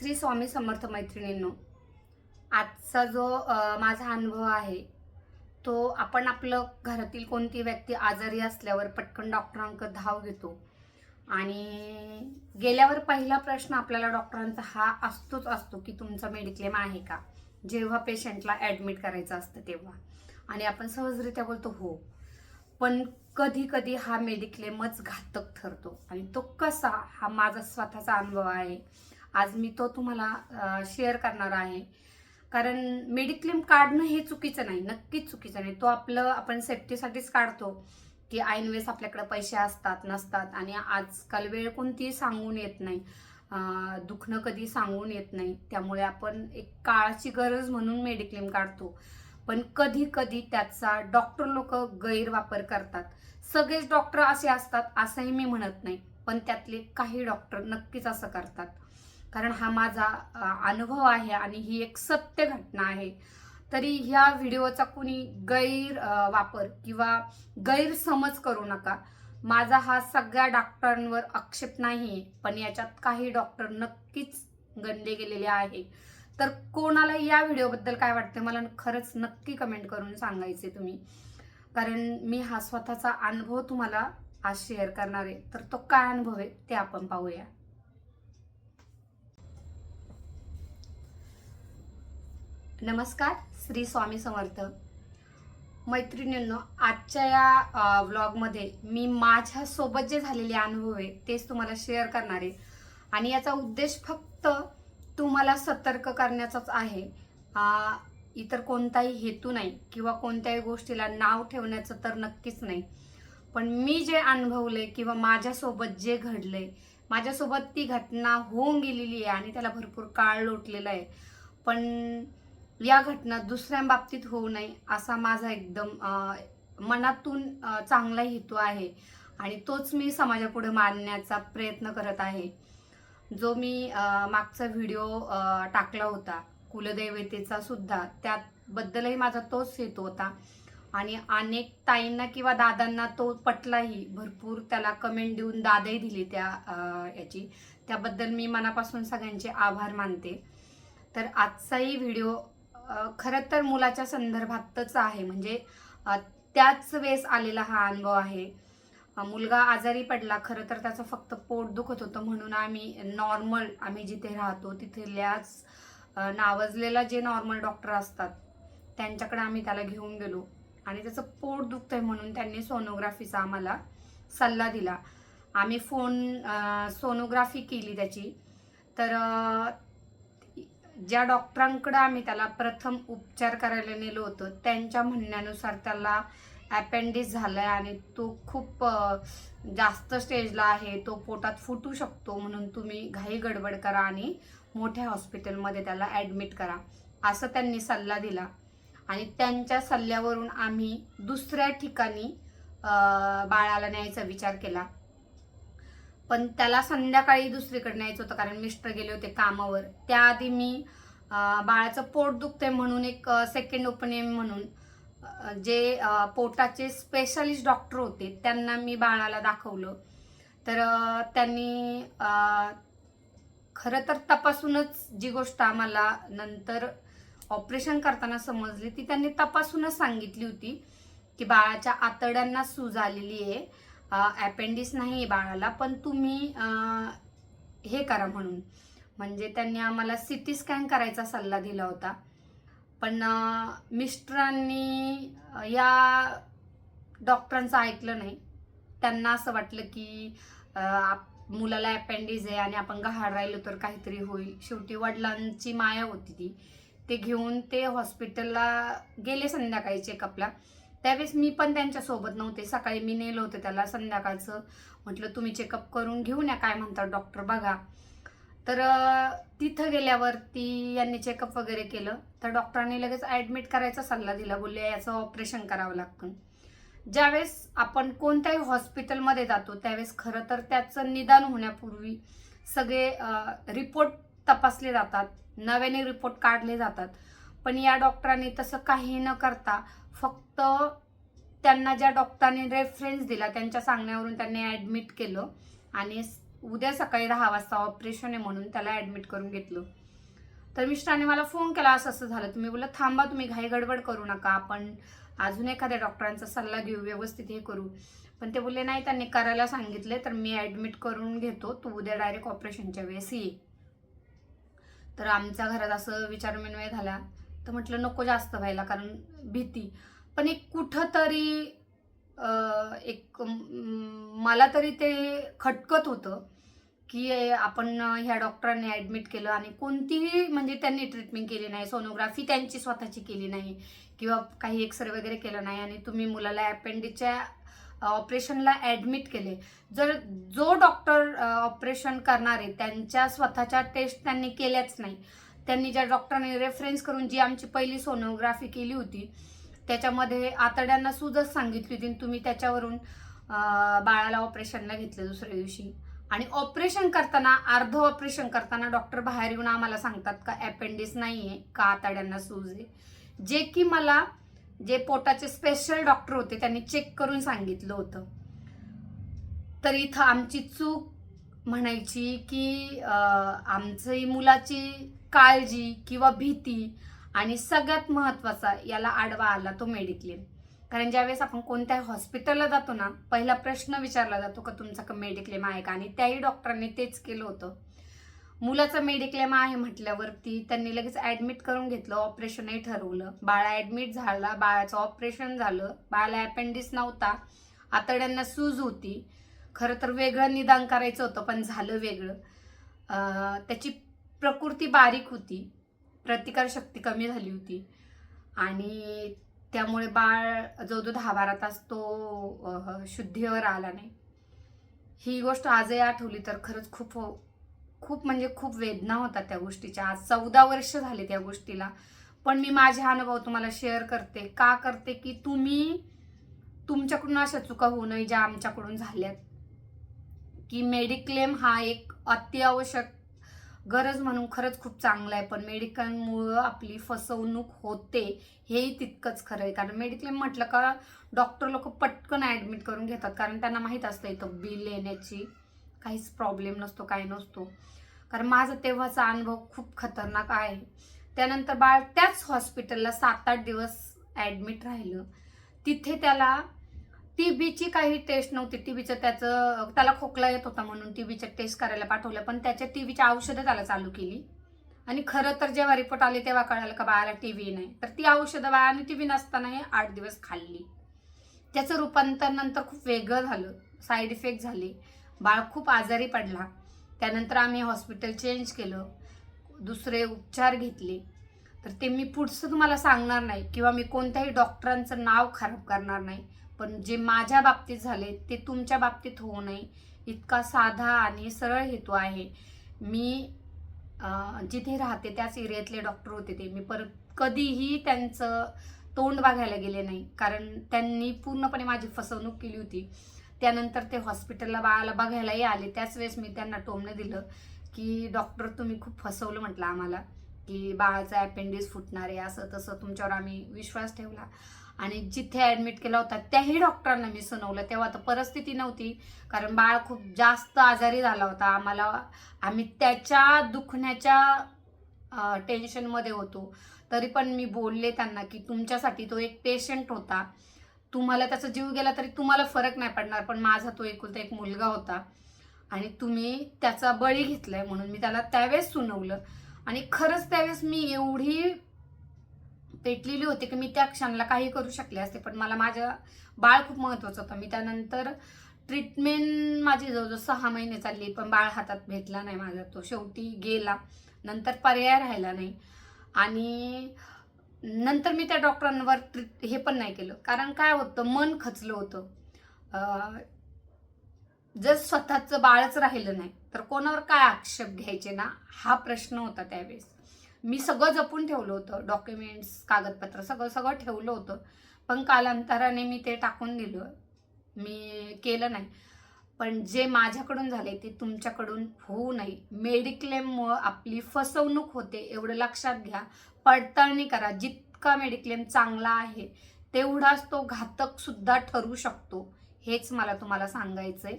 श्री स्वामी समर्थ मैत्रिणींनो आजचा जो माझा अनुभव आहे तो आपण आपलं घरातील कोणती व्यक्ती आजारी असल्यावर पटकन डॉक्टरांकडे धाव घेतो. आणि गेल्यावर पहिला प्रश्न आपल्याला डॉक्टरांचा हा असतोच असतो की तुमचा मेडिक्लेम आहे का? जेव्हा पेशंटला ॲडमिट करायचं असतं तेव्हा. आणि आपण सहजरित्या बोलतो हो. पण कधी कधी हा मेडिक्लेमच घातक ठरतो. आणि तो कसा हा माझा स्वतःचा अनुभव आहे. आज मी तो तुम्हाला शेअर करणार आहे. कारण मेडिक्लेम काढणं हे चुकीचं नाही नक्कीच चुकीचं नाही. तो आपलं आपण सेफ्टीसाठीच काढतो की ऐनवेळेस आपल्याकडे पैसे असतात नसतात आणि आजकाल वेळ कोणतीही सांगून येत नाही. दुखणं कधी सांगून येत नाही. त्यामुळे आपण एक काळाची गरज म्हणून मेडिक्लेम काढतो. पण कधी कधी त्याचा डॉक्टर लोक गैरवापर करतात. सगळेच डॉक्टर असे असतात असंही मी म्हणत नाही. पण त्यातले काही डॉक्टर नक्कीच असं करतात. कारण हा माझा अनुभव आहे आणि ही एक सत्य घटना आहे. तरी ह्या व्हिडिओचा कुणी गैर वापर किंवा गैरसमज करू नका. माझा हा सगळ्या डॉक्टरांवर आक्षेप नाही पण याच्यात काही डॉक्टर नक्कीच गणले गेलेले आहे. तर कोणाला या व्हिडिओबद्दल काय वाटतं मला खरंच नक्की कमेंट करून सांगायचे तुम्ही. कारण मी हा स्वतःचा अनुभव तुम्हाला आज शेअर करणार आहे. तर तो काय अनुभव आहे ते आपण पाहूया. नमस्कार श्री स्वामी समर्थ. मैत्रिणींनो आजच्या या व्लॉगमध्ये मी माझ्यासोबत जे झालेले अनुभव आहे तेच तुम्हाला शेअर करणार आहे. आणि याचा उद्देश फक्त तुम्हाला सतर्क करण्याचाच आहे. इतर कोणताही हेतू नाही किंवा कोणत्याही गोष्टीला नाव ठेवण्याचं तर नक्कीच नाही. पण मी जे अनुभवले किंवा माझ्यासोबत जे घडले माझ्यासोबत ती घटना होऊन गेलेली आहे आणि त्याला भरपूर काळ लोटलेला आहे. पण या घटना दुसऱ्यांबाबतीत होऊ नये असा माझा एकदम मनातून चांगला हेतू आहे. आणि तोच मी समाजापुढे मांडण्याचा प्रयत्न करत आहे. जो मी मागचा व्हिडिओ टाकला होता कुलदैवतेचा सुद्धा त्याबद्दलही माझा तोच हेतू होता. आणि अनेक ताईंना किंवा दादांना तो पटलाही भरपूर त्याला कमेंट देऊन दादही दिली त्या याची. त्याबद्दल मी मनापासून सगळ्यांचे आभार मानते. तर आजचाही व्हिडिओ खरं तर मुलाच्या संदर्भातच आहे. म्हणजे त्याच वेळेस आलेला हा अनुभव आहे. मुलगा आजारी पडला खरं तर त्याचं फक्त पोट दुखत होतं. म्हणून आम्ही नॉर्मल आम्ही जिथे राहतो तिथल्याच नावजलेला जे नॉर्मल डॉक्टर असतात त्यांच्याकडे आम्ही त्याला घेऊन गेलो. आणि त्याचं पोट दुखतंय म्हणून त्यांनी सोनोग्राफीचा आम्हाला सल्ला दिला. आम्ही फोन सोनोग्राफी केली त्याची. तर ज्या डॉक्टरांकडं आम्ही त्याला प्रथम उपचार करायला नेलो होतो त्यांच्या म्हणण्यानुसार त्याला ॲपेंडिस झालं आहे आणि तो खूप जास्त स्टेजला आहे. तो पोटात फुटू शकतो म्हणून तुम्ही घाई गडबड करा आणि मोठ्या हॉस्पिटलमध्ये त्याला ॲडमिट करा असं त्यांनी सल्ला दिला. आणि त्यांच्या सल्ल्यावरून आम्ही दुसऱ्या ठिकाणी बाळाला न्यायचा विचार केला. पण त्याला संध्याकाळी दुसरीकडे न्यायचं होतं कारण मिस्टर गेले होते कामावर. त्याआधी मी बाळाचं पोट दुखतंय म्हणून एक सेकंड ओपिनियन म्हणून जे पोटाचे स्पेशलिस्ट डॉक्टर होते त्यांना मी बाळाला दाखवलं. तर त्यांनी खरं तर तपासूनच जी गोष्ट आम्हाला नंतर ऑपरेशन करताना समजली ती त्यांनी तपासूनच सांगितली होती की बाळाच्या आतड्यांना सूज आलेली आहे. ॲपेंडिक्स नाही आहे बाळाला पण तुम्ही हे करा म्हणून. म्हणजे त्यांनी आम्हाला सी टी स्कॅन करायचा सल्ला दिला होता. पण मिस्टरांनी या डॉक्टरांचं ऐकलं नाही. त्यांना असं वाटलं की आप- मुलाला अपेंडिस आहे आणि आपण गहाळ राहिलो तर काहीतरी होईल. शेवटी वडिलांची माया होती ती. ते घेऊन ते हॉस्पिटलला गेले संध्याकाळी चेकअपला त्यावेळेस मी पण त्यांच्यासोबत नव्हते. सकाळी मी नेलं होतं त्याला संध्याकाळचं. म्हटलं तुम्ही चेकअप करून घेऊन या काय म्हणतात डॉक्टर बघा. तर तिथं गेल्यावरती यांनी चेकअप वगैरे केलं. तर डॉक्टरांनी लगेच ॲडमिट करायचा सल्ला दिला. बोलले याचं ऑपरेशन करावं लागतं. ज्यावेळेस आपण कोणत्याही हॉस्पिटलमध्ये जातो त्यावेळेस खरं तर त्याचं निदान होण्यापूर्वी सगळे रिपोर्ट तपासले जातात. नव्याने रिपोर्ट काढले जातात. पण या डॉक्टरांनी तसं काही न करता फक्त त्यांना ज्या डॉक्टरांनी रेफरन्स दिला त्यांच्या सांगण्यावरून त्यांनी ॲडमिट केलं आणि उद्या सकाळी दहा वाजता ऑपरेशन आहे म्हणून त्याला ॲडमिट करून घेतलं. तर मिस्टरांनी मला फोन केला असं असं झालं. तुम्ही बोललं थांबा तुम्ही घाई गडबड करू नका. आपण अजून एखाद्या डॉक्टरांचा सल्ला घेऊ व्यवस्थित हे करू. पण ते बोलले नाही त्यांनी करायला सांगितले तर मी ॲडमिट करून घेतो. तू उद्या डायरेक्ट ऑपरेशनच्या वेळेस ये. तर आमच्या घरात असं विचारविनिमय झाला. तर म्हटलं नको जास्त व्हायला कारण भीती. पण एक कुठंतरी एक मला तरी ते खटकत होतं की आपण ह्या डॉक्टरांनी ॲडमिट केलं आणि कोणतीही म्हणजे त्यांनी ट्रीटमेंट केली नाही सोनोग्राफी त्यांची स्वतःची केली नाही किंवा काही एक्सरे वगैरे केलं नाही आणि तुम्ही मुलाला अपेंडिकच्या ऑपरेशनला ॲडमिट केले. जर जो डॉक्टर ऑपरेशन करणार आहे त्यांच्या स्वतःच्या टेस्ट त्यांनी केल्याच नाही. त्यांनी ज्या डॉक्टरांनी रेफरन्स करून जी आमची पहिली सोनोग्राफी केली होती त्याच्यामध्ये आतड्यांना सूजच सांगितली होती आणि तुम्ही त्याच्यावरून बाळाला ऑपरेशनला घेतलं दुसऱ्या दिवशी. आणि ऑपरेशन करताना अर्ध ऑपरेशन करताना डॉक्टर बाहेर येऊन आम्हाला सांगतात का अपेंडिस नाही आहे का आतड्यांना सूज आहे. जे की मला जे पोटाचे स्पेशल डॉक्टर होते त्यांनी चेक करून सांगितलं होतं. तर इथं आमची चूक म्हणायची की आमची मुलाची काळजी किंवा भीती आणि सगळ्यात महत्त्वाचा याला आडवा आला तो मेडिक्लेम कारण ज्यावेळेस आपण कोणत्याही हॉस्पिटलला जातो ना पहिला प्रश्न विचारला जातो का तुमचा का मेडिक्लेम आहे का? आणि त्याही डॉक्टरांनी तेच केलं होतं. मुलाचं मेडिक्लेम आहे म्हटल्यावरती त्यांनी लगेच ॲडमिट करून घेतलं ऑपरेशनही ठरवलं. बाळा ॲडमिट झाला बाळाचं ऑपरेशन झालं. बाळाला अपेंडिक्स नव्हता. आतड्यांना सूज होती. खरं तर वेगळं निदान करायचं होतं पण झालं वेगळं. त्याची प्रकृती बारीक होती. प्रतिकारशक्ती कमी झाली होती. आणि त्यामुळे बाळ जो जो दहा बारा तास तो शुद्धीवर आला नाही. ही गोष्ट आजही आठवली तर खरंच खूप खूप म्हणजे खूप वेदना होता त्या गोष्टीच्या. आज चौदा वर्ष झाले त्या गोष्टीला. पण मी माझे अनुभव तुम्हाला शेअर करते. का करते की तुम्ही तुमच्याकडून अशा चुका होऊ नये ज्या आमच्याकडून झाल्यात. की मेडिक्लेम हा एक अत्यावश्यक गरज म्हणून खरंच खूप चांगलं आहे पण मेडिकलमुळं आपली फसवणूक होते हेही तितकंच खरं आहे. कारण मेडिक्लेम म्हटलं का डॉक्टर लोक पटकन ॲडमिट करून घेतात. कारण त्यांना माहीत असतं इथं बिल येण्याची काहीच प्रॉब्लेम नसतो काय नसतो. कारण माझा तेव्हाचा अनुभव खूप खतरनाक आहे. त्यानंतर बाळ त्याच हॉस्पिटलला सात आठ दिवस ॲडमिट राहिलं. तिथे त्याला टी बीची काही टेस्ट नव्हती. टी बीचं त्याचं त्याला खोकला येत होता म्हणून टी बीच्या टेस्ट करायला पाठवलं. पण त्याच्या टी बीची औषधं त्याला चालू केली. आणि खरं तर जेव्हा रिपोर्ट आले तेव्हा कळालं का बाळाला टी व्ही नाही. तर ती औषधं बाळाने टी व्ही नसतानाही आठ दिवस खाल्ली. त्याचं रूपांतर नंतर खूप वेगळं झालं. साईड इफेक्ट झाले. बाळ खूप आजारी पडला. त्यानंतर आम्ही हॉस्पिटल चेंज केलं. दुसरे उपचार घेतले. तर ते मी पुढचं तुम्हाला सांगणार नाही किंवा मी कोणत्याही डॉक्टरांचं नाव खराब करणार नाही. पण जे माझ्या बाबतीत झाले ते तुमच्या बाबतीत होऊ नये. इतका साधा आणि सरळ हेतू आहे. मी जिथे राहते त्याच एरियातले डॉक्टर होते ते. मी परत कधीही त्यांचं तोंड बघायला गेले नाही. कारण त्यांनी पूर्णपणे माझी फसवणूक केली होती. त्यानंतर ते हॉस्पिटलला बाळाला बघायलाही आले. त्याच वेळेस मी त्यांना टोमणं दिलं की डॉक्टर तुम्ही खूप फसवलं म्हटलं आम्हाला की बाळाचा अपेंडिक्स फुटणार आहे. असं तसं तुमच्यावर आम्ही विश्वास ठेवला. आणि जिथे ॲडमिट केला होता त्याही डॉक्टरांना मी सुनावलं. तेव्हा तर परिस्थिती नव्हती. कारण बाळ खूप जास्त आजारी झाला होता. आम्हाला आम्ही त्याच्या दुखण्याच्या टेन्शनमध्ये होतो. तरी पण मी बोलले त्यांना की तुमच्यासाठी तो एक पेशंट होता. तुम्हाला त्याचा जीव गेला तरी तुम्हाला फरक नाही पडणार पण माझा तो एकुलता एक मुलगा होता. आणि तुम्ही त्याचा बळी घेतलाय म्हणून मी त्याला त्यावेळेस सुनवलं. आणि खरंच त्यावेळेस मी एवढी पेटलेली होती की मी त्या क्षणाला काही करू शकले असते पण मला माझं बाळ खूप महत्वाचं होतं. मी त्यानंतर ट्रीटमेंट माझी जवळजवळ सहा महिने चालली पण बाळ हातात भेटला नाही माझा. तो शेवटी गेला. नंतर पर्याय राहिला नाही. आणि नंतर मी त्या डॉक्टरांवर ट्रीट हे पण नाही केलं. कारण काय होतं मन खचलं होतं. जर स्वतःचं बाळच राहिलं नाही तर कोणावर काय आक्षेप घ्यायचे ना? हा प्रश्न होता त्यावेळेस. मी सगळं जपून ठेवलं होतं डॉक्युमेंट्स कागदपत्र सगळं सगळं ठेवलं होतं. पण कालांतराने मी ते टाकून दिलं. मी केलं नाही. पण जे माझ्याकडून झाले ते तुमच्याकडून होऊ नये. मेडिक्लेममुळं आपली फसवणूक होते एवढं लक्षात घ्या. पडताळणी करा. जितका मेडिक्लेम चांगला आहे तेवढाच तो घातक सुद्धा ठरू शकतो. हेच मला तुम्हाला सांगायचं आहे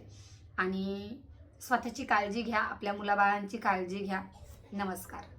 आणि स्वतःची काळजी घ्या आपल्या मुलाबाळांची काळजी घ्या. नमस्कार.